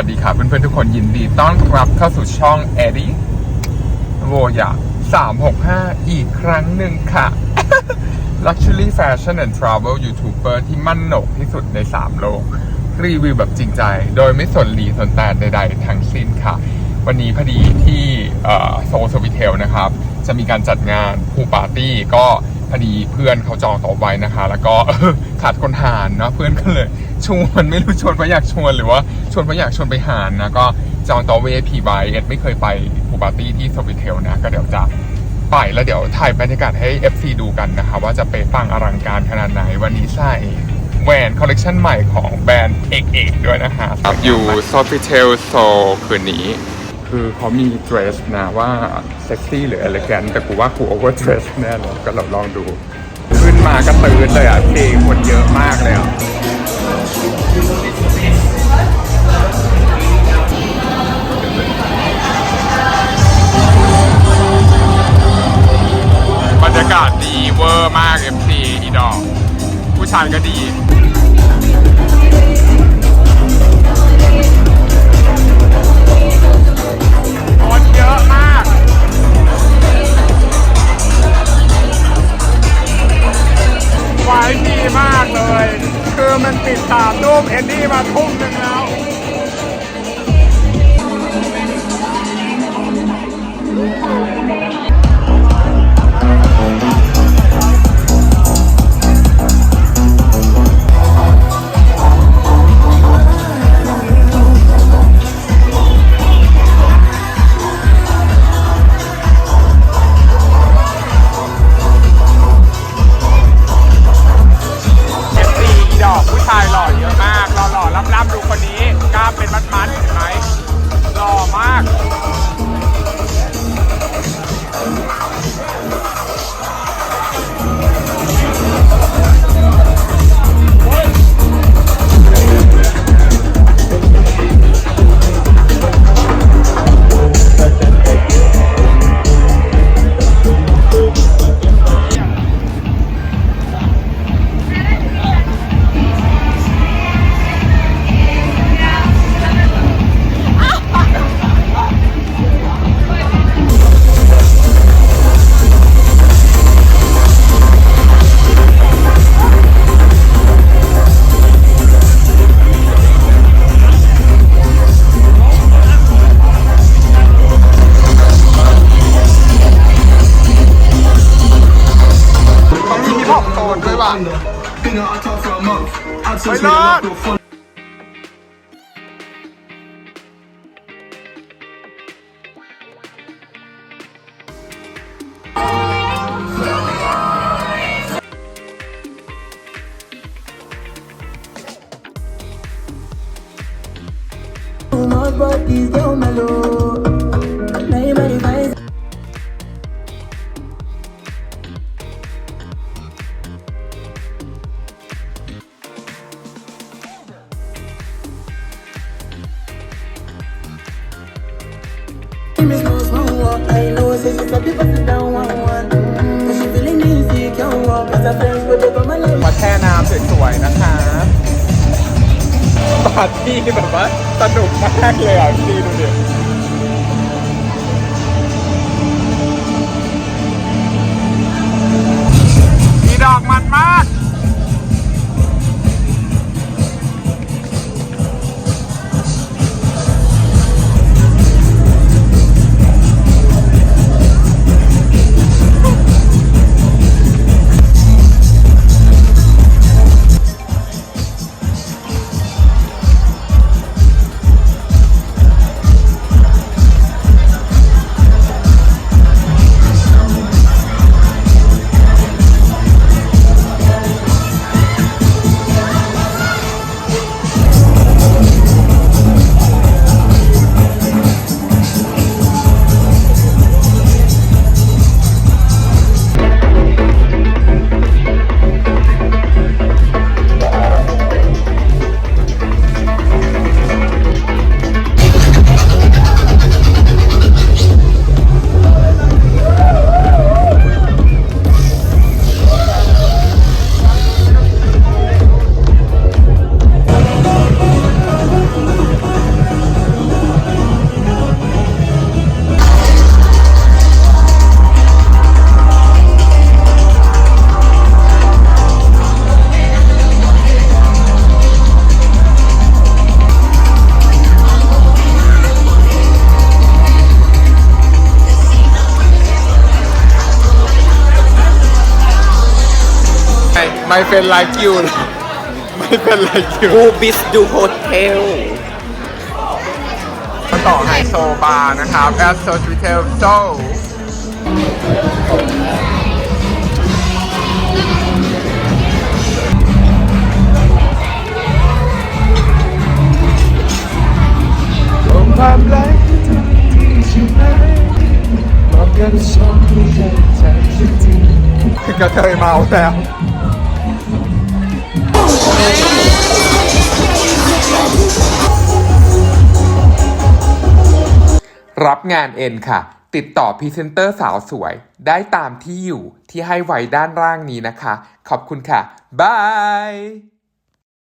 ัสดีค่ะเพื่อนๆทุกคนยินดีต้อนรับเข้าสู่ช่องแอดี้โวยา365อีกครั้งหนึ่งค่ะ Luxury Fashion and Travel YouTuber ที่มั่นหนกที่สุดใน 3 โลก รีวิวแบบจริงใจ โดยไม่สนหลีสนแตนใดๆทั้งสิ้นค่ะ วันนี้พอดีที่โซสวิเทลนะครับ จะมีการจัดงานพูปาร์ตี้ก็พอดีเพื่อนเขาจองต๊ะไว้นะคะ แล้วก็ขาดคนหารเนาะเพื่อนก็เลย ชวนไม่รู้ชวนเพราะอยากชวนหรือว่าชวนเพราะอยากชวนไปหารนะก็จองโต๊ะ VIP ไว้เอ็ดไม่เคยไปพูปาร์ตี้ที่สวิตเทลนะก็เดี๋ยวจะไปแล้วเดี๋ยวถ่ายบรรยากาศให้ FC ดูกันนะคะว่าจะไปปังอลังการขนาดไหนวันนี้ใส่แหวนคอลเลกชันใหม่ของแบรนด์เอกเอกด้วยนะฮะอยู่ Sofitel Soul คืนนี้ คือเขามีเดรสนะว่าเซ็กซี่หรือ e l e g a n t แต่กูว่ากูโอเวอร์เดรสแน่เลยก็ลองลองดู ขึ้นมาก็ตื่นเลยอะเพลงคนเยอะมากเลยอะ บรรยากาศดีเวอร์มาก MC อีดอกผู้ชายก็ดี ดูคนนี้กล้ามเป็นมัดมัด Lord. Lord. Is มาแช่น้ำสวยๆนะคะปาร์ตี้แบบว่าสนุกมากเลยอะพี่ดูดิ ไม่เป็น like you ไม่เป็น like you บูบิสดูโฮเทลมาต่อไฮโซบาร์นะครับแอสโซชิเทลโซความรักที่ใช่ไหมบอกกันชอบที่ใจใจจริงๆกระเทยเมาแล้ว รับงานเอ็นค่ะ ติดต่อพรีเซนเตอร์สาวสวย ได้ตามที่อยู่ที่ให้ไว้ด้านล่างนี้นะคะ ขอบคุณค่ะ บาย